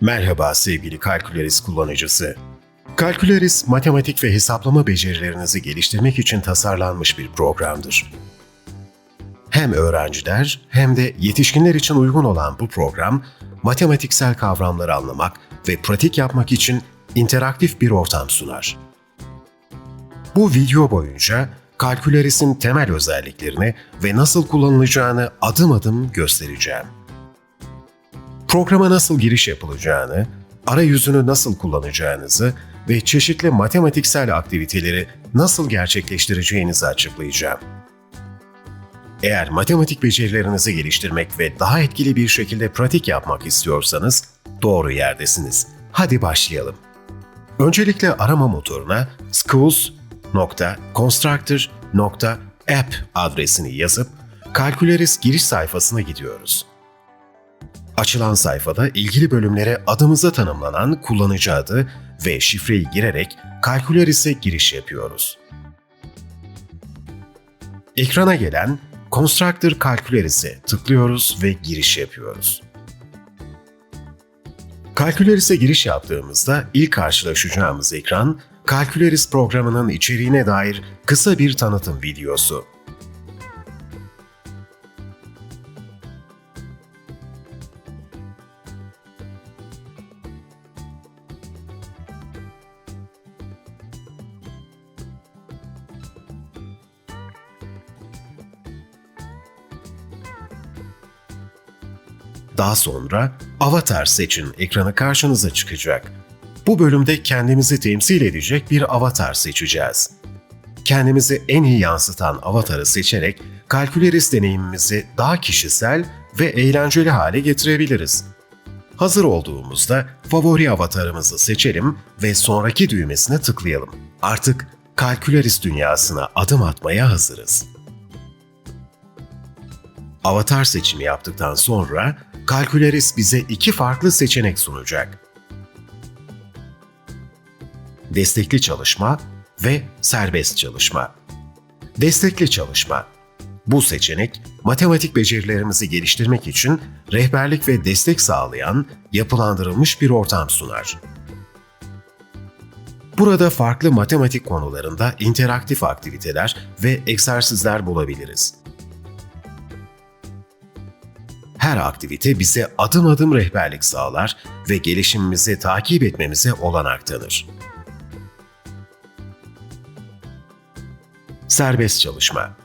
Merhaba sevgili Kalküleris kullanıcısı. Kalküleris, matematik ve hesaplama becerilerinizi geliştirmek için tasarlanmış bir programdır. Hem öğrenciler hem de yetişkinler için uygun olan bu program, matematiksel kavramları anlamak ve pratik yapmak için interaktif bir ortam sunar. Bu video boyunca Kalküleris'in temel özelliklerini ve nasıl kullanılacağını adım adım göstereceğim. Programa nasıl giriş yapılacağını, arayüzünü nasıl kullanacağınızı ve çeşitli matematiksel aktiviteleri nasıl gerçekleştireceğinizi açıklayacağım. Eğer matematik becerilerinizi geliştirmek ve daha etkili bir şekilde pratik yapmak istiyorsanız doğru yerdesiniz. Hadi başlayalım. Öncelikle arama motoruna schools.constructor.app adresini yazıp Kalküleris giriş sayfasına gidiyoruz. Açılan sayfada ilgili bölümlere adımıza tanımlanan kullanıcı adı ve şifreyi girerek Kalküleris'e giriş yapıyoruz. Ekrana gelen Constructor Calcularis'e tıklıyoruz ve giriş yapıyoruz. Calcularis'e giriş yaptığımızda ilk karşılaşacağımız ekran, Calcularis programının içeriğine dair kısa bir tanıtım videosu. Daha sonra avatar seçin ekranı karşınıza çıkacak. Bu bölümde kendimizi temsil edecek bir avatar seçeceğiz. Kendimizi en iyi yansıtan avatarı seçerek kalküleris deneyimimizi daha kişisel ve eğlenceli hale getirebiliriz. Hazır olduğumuzda favori avatarımızı seçelim ve sonraki düğmesine tıklayalım. Artık kalküleris dünyasına adım atmaya hazırız. Avatar seçimi yaptıktan sonra Kalküleris bize iki farklı seçenek sunacak. Destekli çalışma ve serbest çalışma. Destekli çalışma. Bu seçenek, matematik becerilerimizi geliştirmek için rehberlik ve destek sağlayan, yapılandırılmış bir ortam sunar. Burada farklı matematik konularında interaktif aktiviteler ve egzersizler bulabiliriz. Her aktivite bize adım adım rehberlik sağlar ve gelişimimizi takip etmemize olanak tanır. Serbest çalışma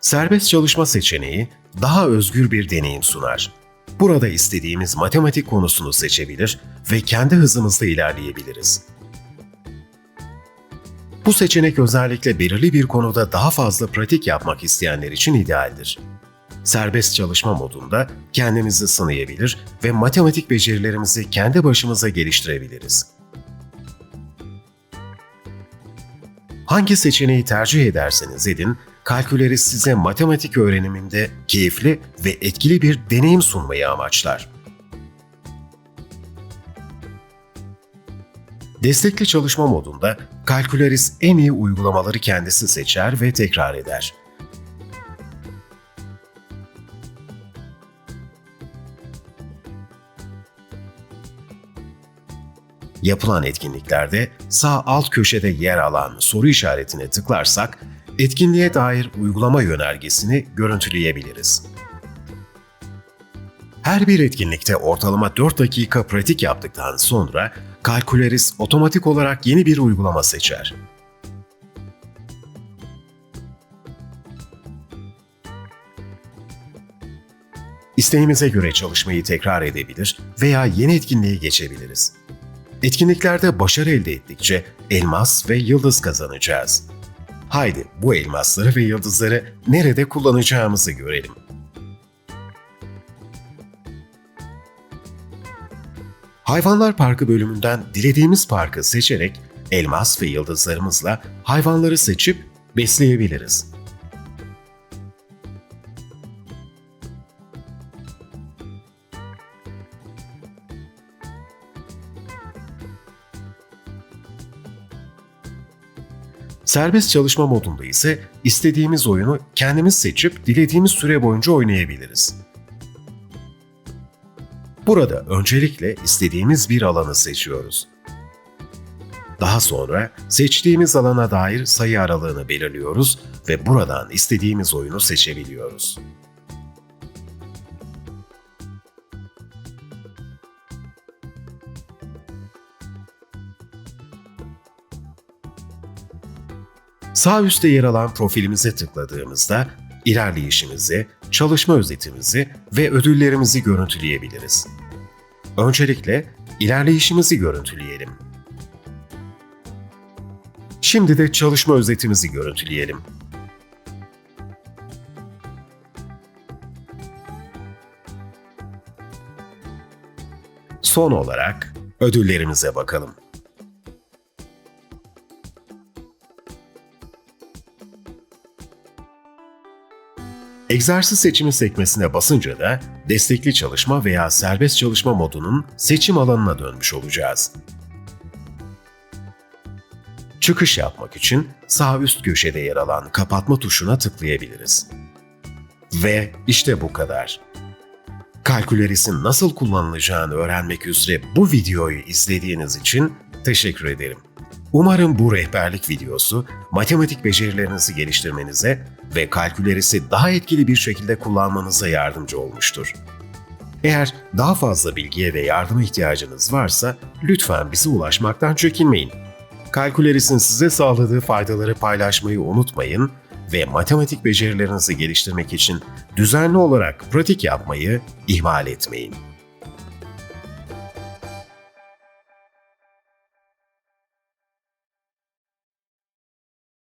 Serbest çalışma seçeneği daha özgür bir deneyim sunar. Burada istediğimiz matematik konusunu seçebilir ve kendi hızımızda ilerleyebiliriz. Bu seçenek özellikle belirli bir konuda daha fazla pratik yapmak isteyenler için idealdir serbest çalışma modunda kendimizi sınayabilir ve matematik becerilerimizi kendi başımıza geliştirebiliriz. Hangi seçeneği tercih ederseniz edin, kalküleri size matematik öğreniminde keyifli ve etkili bir deneyim sunmayı amaçlar. Destekli çalışma modunda Kalküleris en iyi uygulamaları kendisi seçer ve tekrar eder. Yapılan etkinliklerde sağ alt köşede yer alan soru işaretine tıklarsak etkinliğe dair uygulama yönergesini görüntüleyebiliriz. Her bir etkinlikte ortalama 4 dakika pratik yaptıktan sonra Kalküleris otomatik olarak yeni bir uygulama seçer. İsteğimize göre çalışmayı tekrar edebilir veya yeni etkinliğe geçebiliriz. Etkinliklerde başarı elde ettikçe elmas ve yıldız kazanacağız. Haydi bu elmasları ve yıldızları nerede kullanacağımızı görelim. Hayvanlar Parkı bölümünden dilediğimiz parkı seçerek elmas ve yıldızlarımızla hayvanları seçip besleyebiliriz. Serbest çalışma modunda ise istediğimiz oyunu kendimiz seçip dilediğimiz süre boyunca oynayabiliriz. Burada öncelikle istediğimiz bir alanı seçiyoruz. Daha sonra seçtiğimiz alana dair sayı aralığını belirliyoruz ve buradan istediğimiz oyunu seçebiliyoruz. Sağ üstte yer alan profilimize tıkladığımızda ilerleyişimizi, çalışma özetimizi ve ödüllerimizi görüntüleyebiliriz. Öncelikle ilerleyişimizi görüntüleyelim. Şimdi de çalışma özetimizi görüntüleyelim. Son olarak ödüllerimize bakalım. Egzersiz seçimi sekmesine basınca da destekli çalışma veya serbest çalışma modunun seçim alanına dönmüş olacağız. Çıkış yapmak için sağ üst köşede yer alan kapatma tuşuna tıklayabiliriz. Ve işte bu kadar. Kalküleris'in nasıl kullanılacağını öğrenmek üzere bu videoyu izlediğiniz için teşekkür ederim. Umarım bu rehberlik videosu matematik becerilerinizi geliştirmenize ve kalkülerisi daha etkili bir şekilde kullanmanıza yardımcı olmuştur. Eğer daha fazla bilgiye ve yardıma ihtiyacınız varsa lütfen bize ulaşmaktan çekinmeyin. Kalküleris'in size sağladığı faydaları paylaşmayı unutmayın ve matematik becerilerinizi geliştirmek için düzenli olarak pratik yapmayı ihmal etmeyin.